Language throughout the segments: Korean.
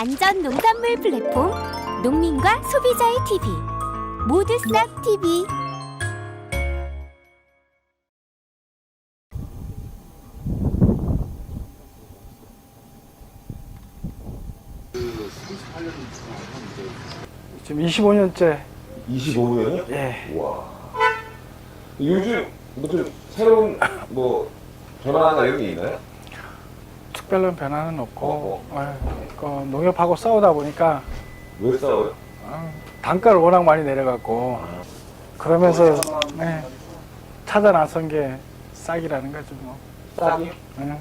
안전 농산물 플랫폼 농민과 소비자의 TV 모두 싹 TV 지금 25년째 25년이요? 예. 와. 요즘 뭐 좀 새로운 뭐 변화나 이런 게 있나요? 특별한 변화는 없고 예, 그 농협하고 싸우다 보니까 왜 싸워요? 어, 단가를 워낙 많이 내려갖고 그러면서 예, 찾아 나선 게 싹이라는 거죠 뭐. 싹이? 예,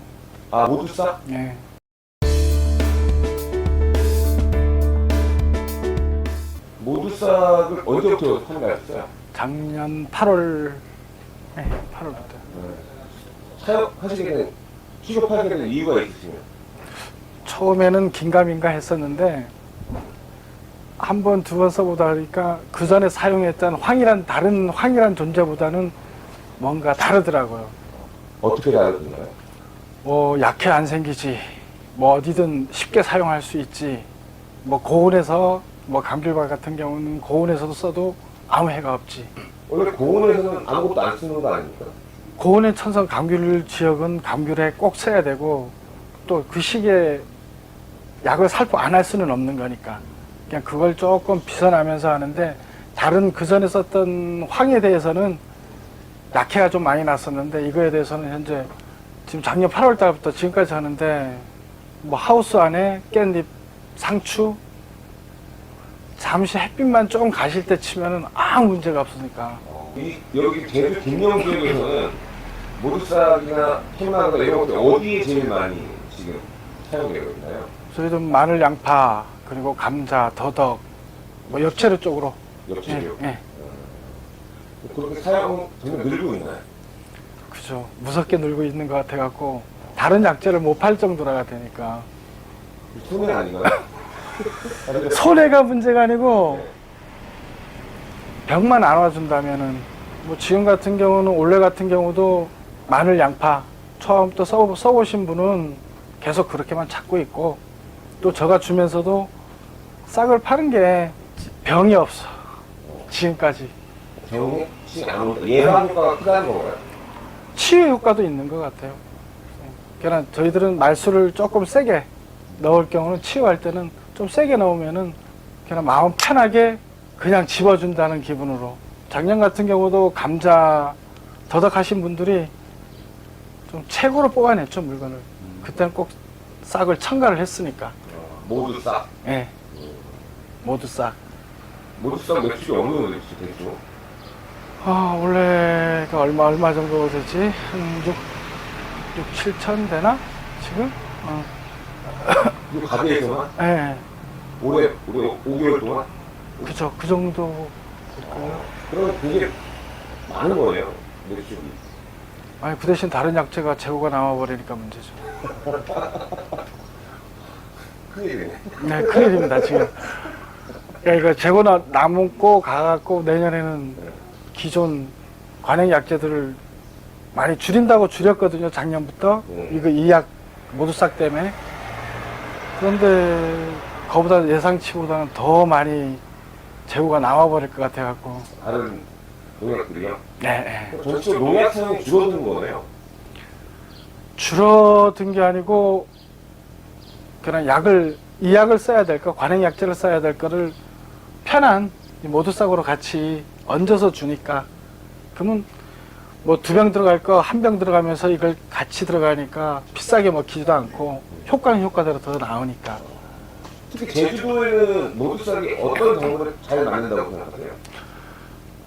아 모두 싹? 예. 모두 싹을 언제부터 참가했어요? 작년 8월 예, 8월부터 사역하시게 된 취업하게 된 이유가 있으시면 처음에는 긴가민가 했었는데 한 번 두 번 써보다 보니까 그 전에 사용했던 황이란 다른 황이란 존재보다는 뭔가 다르더라고요. 어떻게 다르던가요? 뭐 약해 안 생기지, 뭐 어디든 쉽게 사용할 수 있지, 뭐 고온에서 뭐 감귤밥 같은 경우는 고온에서도 써도 아무 해가 없지. 원래 공원에서는 아무것도 안 쓰는 거 아닙니까? 고온의 천성 감귤 지역은 감귤에 꼭 써야 되고 또 그 시기에 약을 살포 안 할 수는 없는 거니까 그냥 그걸 조금 비선하면서 하는데 다른 그 전에 썼던 황에 대해서는 약해가 좀 많이 났었는데 이거에 대해서는 현재 지금 작년 8월 달부터 지금까지 하는데 뭐 하우스 안에 깻잎 상추 잠시 햇빛만 조금 가실 때 치면은 아무 문제가 없으니까. 이 여기 제주 김영 지역에서는 모두 싹이나 캔마그나 이런 것들 어디에 제일 많이 지금 사용되고 있나요? 저희도 마늘, 양파, 그리고 감자, 더덕, 뭐 엽채류 쪽으로. 옆집이요. 예, 예. 그렇게 사용 점점 늘고 있나요? 그죠. 무섭게 늘고 있는 것 같아갖고, 다른 약재를 못 팔 정도라가 되니까. 손해 아닌가요? 손해가 문제가 아니고, 병만 안 와준다면은, 뭐 지금 같은 경우는, 올해 같은 경우도 마늘, 양파, 처음부터 써, 써보신 분은 계속 그렇게만 찾고 있고, 또 저가 주면서도 싹을 파는 게 병이 없어. 지금까지. 병이 혹시 아무것도 예방 효과가 크다는 건가요? 치유 효과도 있는 것 같아요. 그러나 저희들은 말수를 조금 세게 넣을 경우는 치유할 때는 좀 세게 넣으면은 그냥 마음 편하게 그냥 집어준다는 기분으로. 작년 같은 경우도 감자 더덕하신 분들이 좀 최고로 뽑아냈죠 물건을. 그때는 꼭 싹을 첨가를 했으니까. 모두 싹. 예. 모두 싹. 모두 싹 매출이 어느 정도 됐죠? 아, 원래가 얼마, 얼마 정도 되지? 한 6, 6, 7천 되나? 지금? 어. 이 가게에서만 예. 올해 올해 5개월 동안 그죠. 그 정도. 될까요? 그러면 되게 많은 거예요 매출이. 아니, 그 대신 다른 약재가 재고가 나와버리니까 문제죠. 큰일이네. 네, 큰일입니다, 지금. 그러니까 재고 나, 남고 가갖고 내년에는 기존 관행 약재들을 많이 줄인다고 줄였거든요, 작년부터. 네. 이거 이 약 모두 싹 때문에. 그런데 그보다 예상치보다는 더 많이 재고가 나와버릴 것 같아갖고. 다른 농약들이요. 네, 네. 전체적으로 농약 사용이 줄어든 거네요. 줄어든 게 아니고 그냥 약을 이 약을 써야 될 거, 관행 약제를 써야 될 거를 편한 이 모두싹으로 같이 얹어서 주니까 그러면 뭐 두 병 들어갈 거 한 병 들어가면서 이걸 같이 들어가니까 비싸게 먹히지도 않고 효과는 효과대로 더 나으니까 특히 제주도에는 모두 싹이 어떤 작물에 잘 맞는다고 생각하세요?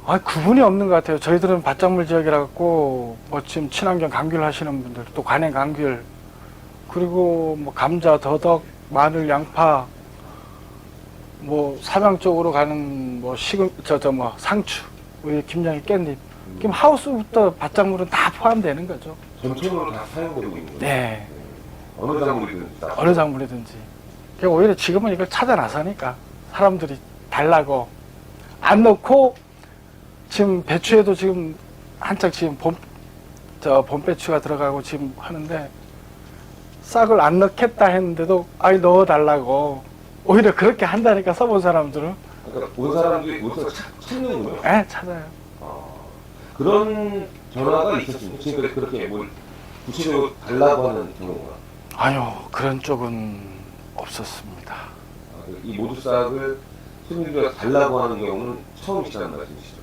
아 구분이 없는 것 같아요. 저희들은 밭작물 지역이라 갖고 뭐 지금 친환경 감귤 하시는 분들 또 관행 감귤 그리고 뭐 감자, 더덕, 마늘, 양파 뭐 삼양 쪽으로 가는 뭐 시금 저저 뭐 상추, 우리 김장이 깻잎 그럼 하우스부터 밭작물은 다 포함되는 거죠. 전체적으로 다 사용되고 있는 거예요. 네, 어느 작물이든 다. 어느 작물이든지. 그러니까 오히려 지금은 이걸 찾아 나서니까 사람들이 달라고 안 넣고 지금 배추에도 지금 한창 지금 봄, 저 봄배추가 들어가고 지금 하는데 싹을 안 넣겠다 했는데도 아이 넣어달라고 오히려 그렇게 한다니까 써본 사람들은 그러니까 본 사람들이 모두가 찾- 찾는군요. 에 찾아요. 아, 그런 변화가 있었습니다. 지금까지 그렇게 뭐 구체적으로 달라고 하는 경우가 아유 그런 쪽은 없었습니다. 아, 그이 모두 싹을 손님들과 달라고 하는 경우는 처음이시라는 말씀이시죠?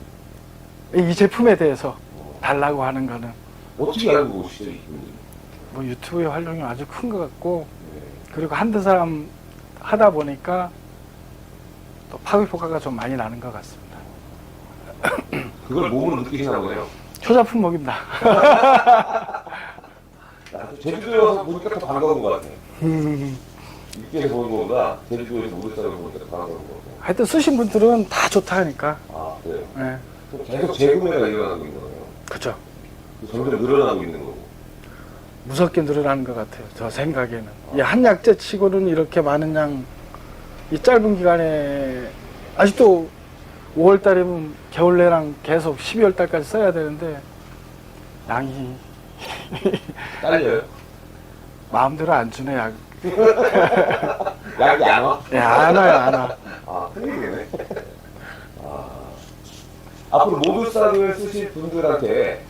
이 제품에 대해서 달라고 하는 거는 어떻게 알고 오시죠? 뭐 유튜브의 활용이 아주 큰 것 같고 네. 그리고 한두 사람 하다 보니까 또 파급 효과가 좀 많이 나는 것 같습니다. 그걸 몸으로 느끼시나 보네요. 효자품목입니다. 나도 제주도에 와서 보니까 더 반가운 것 같아요. 육지에서 보는 것보다 제주도에서 모두싹을 보니까 더 반가운 것 같아요. 하여튼 쓰신 분들은 다 좋다 하니까. 아, 그래요? 예. 계속 재구매가 일어나고 있는 거예요. 그죠. 점점 늘어나고 있는 거고. 무섭게 늘어나는 것 같아요. 저 생각에는. 이 한약재 치고는 이렇게 많은 양, 이 짧은 기간에, 아직도 5월 달이면 겨울 내랑 계속 12월 달까지 써야 되는데, 양이 딸려요? 마음대로 안 주네, 약. 약이 안 와? 예, 안 와요, 안 와. 아, 큰일이네. 아. 앞으로 모두싹을 쓰실 분들한테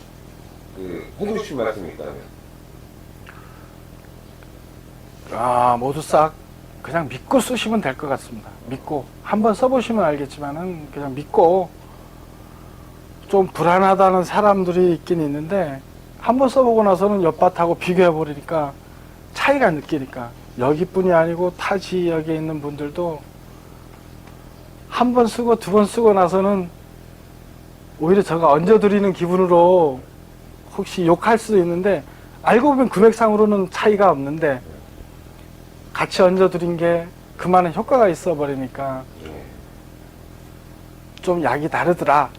그 해주고 싶은 말씀이 있다면? 아, 모두 싹 그냥 믿고 쓰시면 될 것 같습니다. 믿고. 한번 써보시면 알겠지만은 그냥 믿고 좀 불안하다는 사람들이 있긴 있는데 한번 써보고 나서는 옆밭하고 비교해 버리니까 차이가 느끼니까 여기뿐이 아니고 타 지역에 있는 분들도 한 번 쓰고 두 번 쓰고 나서는 오히려 제가 얹어드리는 기분으로 혹시 욕할 수도 있는데 알고 보면 금액상으로는 차이가 없는데 같이 얹어드린 게 그만한 효과가 있어 버리니까 예. 좀 약이 다르더라